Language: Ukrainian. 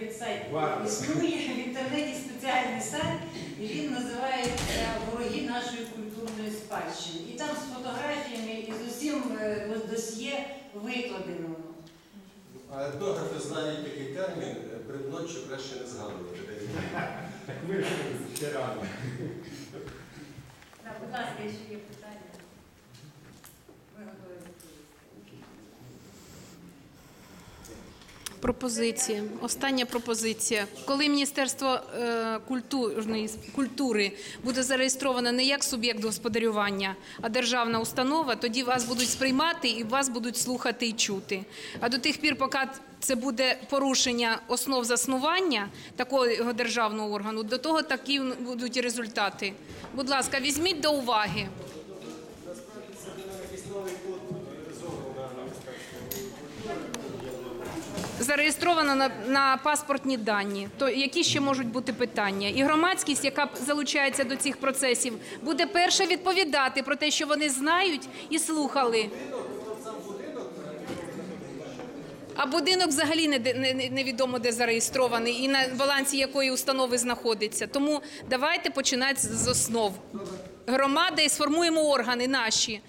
навіть сайт існує в інтернеті спеціальний сайт, і він називається Вороги нашої культурної спадщини. І там з фотографіями і з усім е, досьє викладено. А етнографи знають такий термін, е, перед ночі краще не згадувати. Так ми ж ще рано. Будь ласка, якщо є питання. Ми готові відповісти. Пропозиція. Остання пропозиція. Коли Міністерство е, культурної культури буде зареєстровано не як суб'єкт господарювання, а державна установа, тоді вас будуть сприймати і вас будуть слухати і чути. А до тих пір, поки це буде порушення основ заснування такого державного органу, до того такі будуть результати. Будь ласка, візьміть до уваги. Зареєстровано на, на паспортні дані. То які ще можуть бути питання? І громадськість, яка залучається до цих процесів, буде перша відповідати про те, що вони знають і слухали. А будинок взагалі невідомо де зареєстрований і на балансі якої установи знаходиться. Тому давайте починати з основ. Громада і сформуємо органи наші.